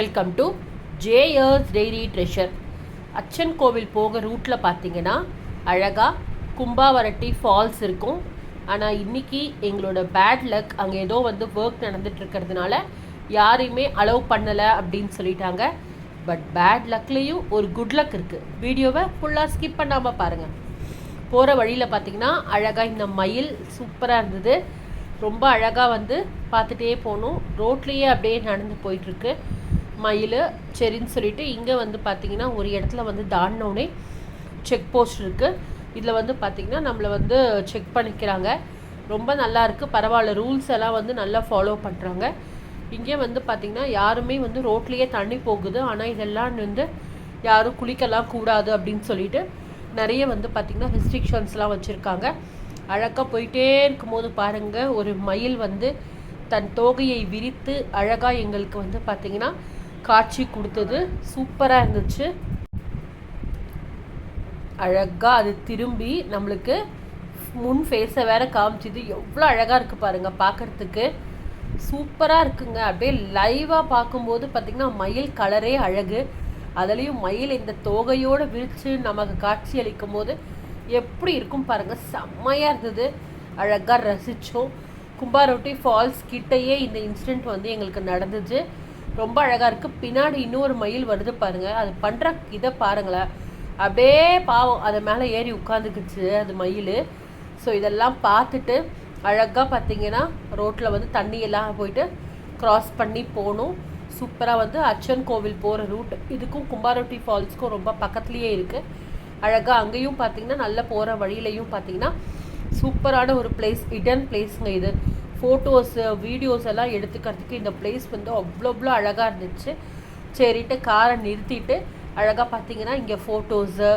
Welcome to ஜேயர்ஸ் dairy treasure Achankovil போக ரூட்டில் பார்த்தீங்கன்னா அழகாக கும்பாவரட்டி ஃபால்ஸ் இருக்கும். ஆனால் இன்னைக்கு எங்களோட பேட் லக் அங்கே ஏதோ வந்து ஒர்க் நடந்துட்டு இருக்கிறதுனால யாரையுமே அலோவ் பண்ணலை அப்படின்னு சொல்லிட்டாங்க. பட் பேட் லக்லேயும் ஒரு குட் லக் இருக்குது வீடியோவை ஃபுல்லாக ஸ்கிப் பண்ணாமல் பாருங்கள் போகிற வழியில் பார்த்தீங்கன்னா அழகாக இந்த மயில் சூப்பராக இருந்தது. ரொம்ப அழகாக வந்து பார்த்துட்டே போகணும் ரோட்லேயே அப்படியே நடந்து போயிட்டுருக்கு மயில் சரின்னு சொல்லிட்டு இங்கே வந்து பார்த்தீங்கன்னா ஒரு இடத்துல வந்து தாண்டினோடனே செக் போஸ்ட் இருக்குது இதில் வந்து பார்த்திங்கன்னா நம்மளை வந்து செக் பண்ணிக்கிறாங்க. ரொம்ப நல்லா இருக்குது பரவாயில்ல. ரூல்ஸ் எல்லாம் வந்து நல்லா ஃபாலோ பண்ணுறாங்க இங்கே வந்து பார்த்திங்கன்னா யாருமே வந்து ரோட்லேயே தண்ணி போகுது. ஆனால் இதெல்லாம் வந்து யாரும் குளிக்கலாம் கூடாது அப்படின்னு சொல்லிட்டு நிறைய வந்து பார்த்திங்கன்னா ரெஸ்ட்ரிக்ஷன்ஸ்லாம் வச்சுருக்காங்க. அழகாக போயிட்டே இருக்கும்போது பாருங்கள் ஒரு மயில் வந்து தன் தோகையை விரித்து அழகாக எங்களுக்கு வந்து பார்த்திங்கன்னா காட்சி கொடுத்தது. சூப்பராக இருந்துச்சு. அழகாக அது திரும்பி நம்மளுக்கு முன் ஃபேஸை வேற காமிச்சிது. எவ்வளோ அழகாக இருக்குது பாருங்கள் பார்க்குறதுக்கு சூப்பராக இருக்குங்க. அப்படியே லைவாக பார்க்கும்போது பார்த்திங்கன்னா மயில் கலரே அழகு. அதுலேயும் மயில் இந்த தோகையோடு விரித்து நமக்கு காட்சி அளிக்கும் போது எப்படி இருக்கும் பாருங்கள் செம்மையாக இருந்தது. அழகாக ரசித்தோம் கும்பாரொட்டி ஃபால்ஸ் கிட்டேயே இந்த இன்சிடெண்ட் வந்து எங்களுக்கு நடந்துச்சு. ரொம்ப அழகாக இருக்குது பின்னாடி இன்னொரு மயில் வருது பாருங்கள் அது பண்ணுற இதை பாருங்களேன். அப்படியே பாவம். அது மேலே ஏறி உட்காந்துக்குச்சு அது மயில். ஸோ இதெல்லாம் பார்த்துட்டு அழகாக பார்த்தீங்கன்னா ரோட்டில் வந்து தண்ணியெல்லாம் போயிட்டு க்ராஸ் பண்ணி போகணும். சூப்பராக வந்து அச்சன் கோவில் போகிற ரூட் இதுக்கும் கும்பாரொட்டி ஃபால்ஸ்க்கும் ரொம்ப பக்கத்துலேயே இருக்குது அழகாக அங்கேயும் பார்த்தீங்கன்னா நல்ல போகிற வழியிலையும் பார்த்தீங்கன்னா சூப்பரான ஒரு பிளேஸ் இடன் பிளேஸுங்க இது. ஃபோட்டோஸு வீடியோஸ் எல்லாம் எடுத்துக்கிறதுக்கு இந்த பிளேஸ் வந்து அவ்வளோ அவ்வளோ அழகாக இருந்துச்சு. சரிட்டு காரை நிறுத்திட்டு அழகாக பார்த்தீங்கன்னா இங்கே ஃபோட்டோஸு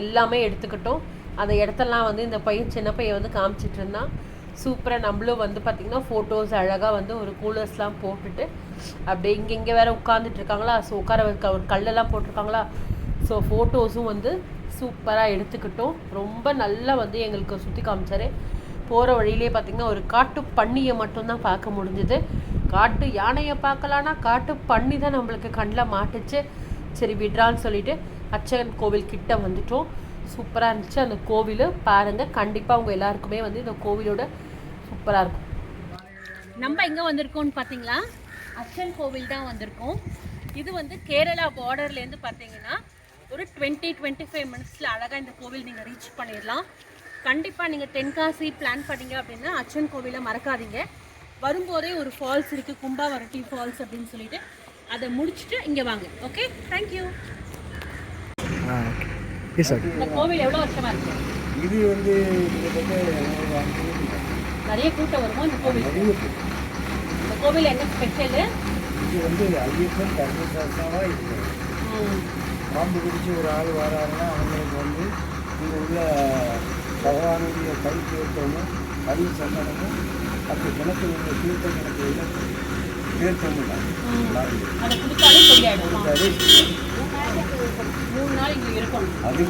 எல்லாமே எடுத்துக்கிட்டோம். அந்த இடத்தெல்லாம் வந்து இந்த பையன் சின்ன பையன் வந்து காமிச்சிட்டு இருந்தான். சூப்பராக நம்மளும் வந்து பார்த்திங்கன்னா ஃபோட்டோஸ் அழகாக வந்து ஒரு கூலர்ஸ்லாம் போட்டுட்டு அப்படியே இங்கே இங்கே வேறு உட்காந்துட்டு இருக்காங்களா? ஸோ உட்கார வைக்க ஒரு கல்லெல்லாம் போட்டிருக்காங்களா? ஸோ ஃபோட்டோஸும் வந்து சூப்பராக எடுத்துக்கிட்டோம். ரொம்ப நல்லா வந்து எங்களுக்கு சுற்றி காமிச்சாரு. போகிற வழியிலே பார்த்திங்கன்னா ஒரு காட்டு பன்னியை மட்டும்தான் பார்க்க முடிஞ்சுது. காட்டு யானையை பார்க்கலான்னா காட்டு பன்னி தான் நம்மளுக்கு கண்ணில் மாட்டுச்சு. சரி விடுறான்னு சொல்லிட்டு அச்சகன் கோவில் கிட்ட வந்துட்டோம். சூப்பராக இருந்துச்சு. அந்த கோவில் பாருங்கள் கண்டிப்பாக உங்கள் எல்லாருக்குமே வந்து இந்த கோவிலோட சூப்பராக இருக்கும். நம்ம எங்கே வந்திருக்கோம்னு பார்த்தீங்களா அச்சன் கோவில் தான் வந்திருக்கோம். இது வந்து கேரளா பார்டர்லேருந்து பார்த்தீங்கன்னா ஒரு டுவெண்ட்டி டுவெண்ட்டி ஃபைவ் மினிட்ஸில் அழகாக இந்த கோவில் நீங்கள் ரீச் பண்ணிடலாம். கண்டிப்பாக நீங்கள் தென்காசி பிளான் பண்ணீங்க அப்படின்னா அச்சன் கோவிலை மறக்காதீங்க. வரும்போதே ஒரு ஃபால்ஸ் இருக்குது கும்பாவரட்டி ஃபால்ஸ் அப்படின்னு சொல்லிட்டு அதை முடிச்சுட்டு இங்கே வாங்க. ஓகே தேங்க்யூ இந்த கோவில் எவ்வளோ வருஷமாக இருக்கு? இது வந்து. நிறைய கூட்டம் வருமோ இந்த கோவில். இந்த கோவில் என்ன ஸ்பெஷலு இது வந்து ஐயப்பன் தர்மசாஸ்திரமாக இருக்குது பாம்பு பிடிச்சி ஒரு ஆள் வராருன்னா அவங்களுக்கு வந்து இங்கே உள்ள பகவானுடைய கை தீர்த்தமும் கை சந்தனமும் அந்த கிணத்துல உள்ள தீர்த்த கிணத்துல தீர்த்தமும் தான் அதை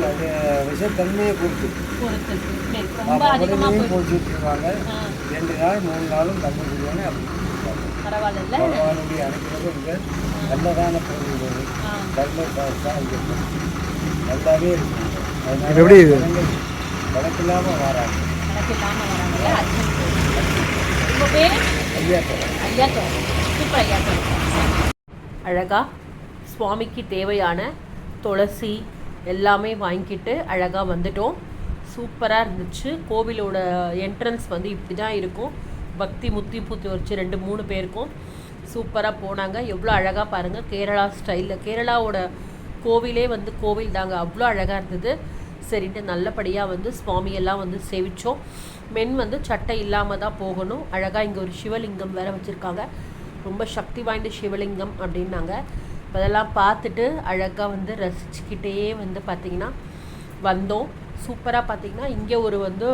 விஷத்தன்மையை பொறுத்து. பொறுத்து. சரி, ரொம்ப அதிகமாக அவங்களையும் போய் போச்சு விட்டுருவாங்க. ஆ, ரெண்டு நாள் மூணு நாளும் தங்க சொல்லுவாங்க அப்படி கொடுப்பாங்க. பரவாயில்ல பகவானுடைய அனுப்பினது இங்கே நல்லதான பொருள். தர்ம இங்கே நல்லாவே இருக்கு. அதனால கணக்கில்லாமல் வராங்க. கணக்கு இல்லாமல் வராங்கல்ல உங்கள் பேர்? ஐயா ஐயா சூப்பர் ஐயா அழகாக சுவாமிக்கு தேவையான துளசி எல்லாமே வாங்கிக்கிட்டு அழகாக வந்துட்டோம். சூப்பராக இருந்துச்சு. கோவிலோட என்ட்ரன்ஸ் வந்து இப்படி தான் இருக்கும். பக்தி முத்தி புத்தி வச்சு ரெண்டு மூணு பேருக்கும் சூப்பராக போனாங்க. எவ்வளோ அழகாக பாருங்கள் கேரளா ஸ்டைலில் கேரளாவோட கோவிலே வந்து கோவில் தாங்க. அவ்வளோ அழகாக இருந்தது. சரின்ட்டு நல்லபடியாக வந்து சுவாமியெல்லாம் வந்து சேவித்தோம் மென் வந்து சட்டை இல்லாமல் தான் போகணும். அழகாக இங்கே ஒரு சிவலிங்கம் வேற வச்சுருக்காங்க. ரொம்ப சக்தி வாய்ந்த சிவலிங்கம் அப்படின்னாங்க. அதெல்லாம் பார்த்துட்டு அழகாக வந்து ரசிச்சுக்கிட்டே வந்து பார்த்திங்கன்னா வந்தோம். சூப்பராக பார்த்தீங்கன்னா இங்கே ஒரு வந்து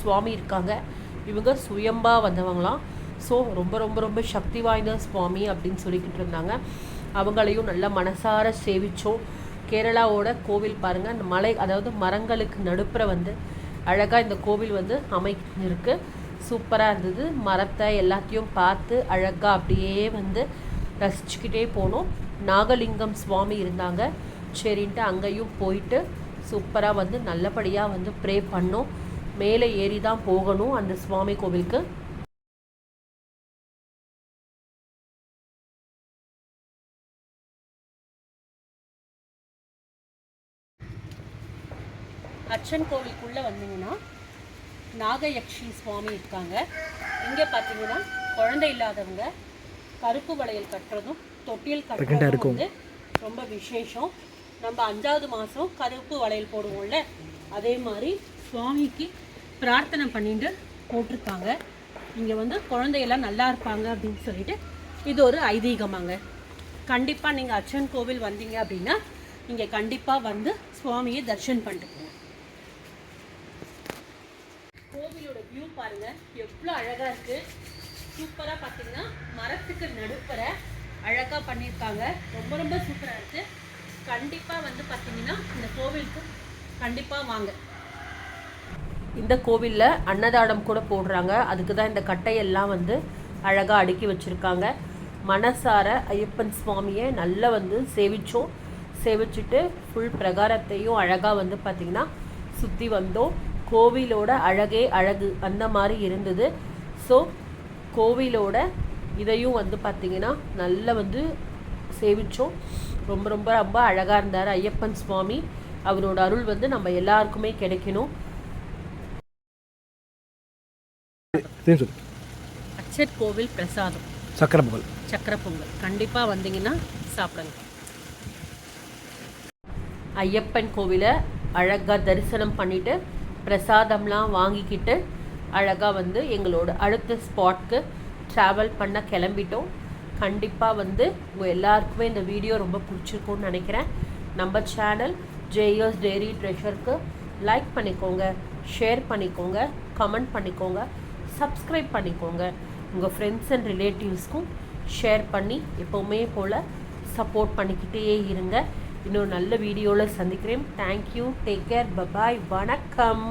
சுவாமி இருக்காங்க. இவங்க சுயம்பாக வந்தவங்களாம். ஸோ ரொம்ப ரொம்ப ரொம்ப சக்தி வாய்ந்த சுவாமி அப்படின்னு சொல்லிக்கிட்டு இருந்தாங்க. அவங்களையும் நல்லா மனசார சேவித்தோம் கேரளாவோட கோவில் பாருங்கள் அந்த மலை அதாவது மரங்களுக்கு நடுப்புற வந்து அழகாக இந்த கோவில் வந்து அமைஞ்சிருக்கு. சூப்பராக இருந்தது. மரத்தை எல்லாத்தையும் பார்த்து அழகாக அப்படியே வந்து ரசிச்சுக்கிட்டே போனோம். நாகலிங்கம் சுவாமி இருந்தாங்க. சரின்ட்டு அங்கேயும் போயிட்டு சூப்பராக வந்து நல்லபடியாக வந்து ப்ரே பண்ணோம். மேலே ஏறி தான் போகணும் அந்த சுவாமி கோவிலுக்கு. அச்சன் கோவிலுக்குள்ளே வந்தீங்கன்னா நாகயக்ஷி சுவாமி இருக்காங்க. இங்கே பார்த்தீங்கன்னா குழந்தை இல்லாதவங்க கருப்பு வளையல் கட்டுறதும் தொட்டியல் கட்டுறதும் வந்து ரொம்ப விசேஷம். நம்ம அஞ்சாவது மாதம் கருப்பு வளையல் போடுவோம்ல அதே மாதிரி சுவாமிக்கு பிரார்த்தனை பண்ணிட்டு போட்டிருக்காங்க. இங்கே வந்து குழந்தையெல்லாம் நல்லா இருப்பாங்க அப்படின்னு சொல்லிட்டு இது ஒரு ஐதீகமாங்க. கண்டிப்பாக நீங்கள் அச்சன் கோவில் வந்தீங்க அப்படின்னா நீங்கள் கண்டிப்பாக வந்து சுவாமியை தரிசனம் பண்ணிட்டு போங்க கோவிலோட வியூ பாருங்க. எவ்வளோ அழகா இருக்கு. சூப்பரா பார்த்தீங்கன்னா மரத்துக்கு நடுப்புற அழகா பண்ணியிருக்காங்க ரொம்ப ரொம்ப சூப்பரா இருக்கு. கண்டிப்பா வந்து பார்த்தீங்கன்னா இந்த கோவிலுக்கு கண்டிப்பா வாங்க. இந்த கோவிலில் அன்னதானம் கூட போடுறாங்க. அதுக்கு தான் இந்த கட்டையெல்லாம் வந்து அழகாக அடுக்கி வச்சுருக்காங்க. மனசார ஐயப்பன் சுவாமியை நல்லா வந்து சேவித்தோம் சேவிச்சுட்டு ஃபுல் பிரகாரத்தையும் அழகாக வந்து பார்த்திங்கன்னா சுற்றி வந்தோம். கோவிலோட அழகே அழகு அந்த மாதிரி இருந்தது. ஸோ கோவிலோட இதையும் வந்து பார்த்திங்கன்னா நல்லா வந்து சேவிச்சோம். ரொம்ப ரொம்ப ரொம்ப அழகாக இருந்தார் ஐயப்பன் சுவாமி. அவரோட அருள் வந்து நம்ம எல்லாருக்குமே கிடைக்கணும். அச்சர் கோவில் பிரசாதம். சக்கரை பொங்கல். சக்கரை பொங்கல். கண்டிப்பா வந்தீங்கன்னா சாப்பிடுங்க ஐயப்பன் கோவிலை அழகாக தரிசனம் பண்ணிட்டு பிரசாதம்லாம் வாங்கிக்கிட்டு அழகாக வந்து எங்களோட அடுத்த ஸ்பாட்க்கு ட்ராவல் பண்ண கிளம்பிட்டோம். கண்டிப்பாக வந்து உங்கள் எல்லாருக்குமே இந்த வீடியோ ரொம்ப பிடிச்சிருக்கும்னு நினைக்கிறேன். நம்ம சேனல் ஜேஎஸ் டெய்ரி ட்ரெஷருக்கு லைக் பண்ணிக்கோங்க ஷேர் பண்ணிக்கோங்க கமெண்ட் பண்ணிக்கோங்க சப்ஸ்கிரைப் பண்ணிக்கோங்க. உங்கள் ஃப்ரெண்ட்ஸ் அண்ட் ரிலேட்டிவ்ஸ்க்கும் ஷேர் பண்ணி எப்போவுமே போல் சப்போர்ட் பண்ணிக்கிட்டே இருங்க. இன்னொரு நல்ல வீடியோவில் சந்திக்கிறேன். தேங்க்யூ டேக் கேர் பபாய் வணக்கம்.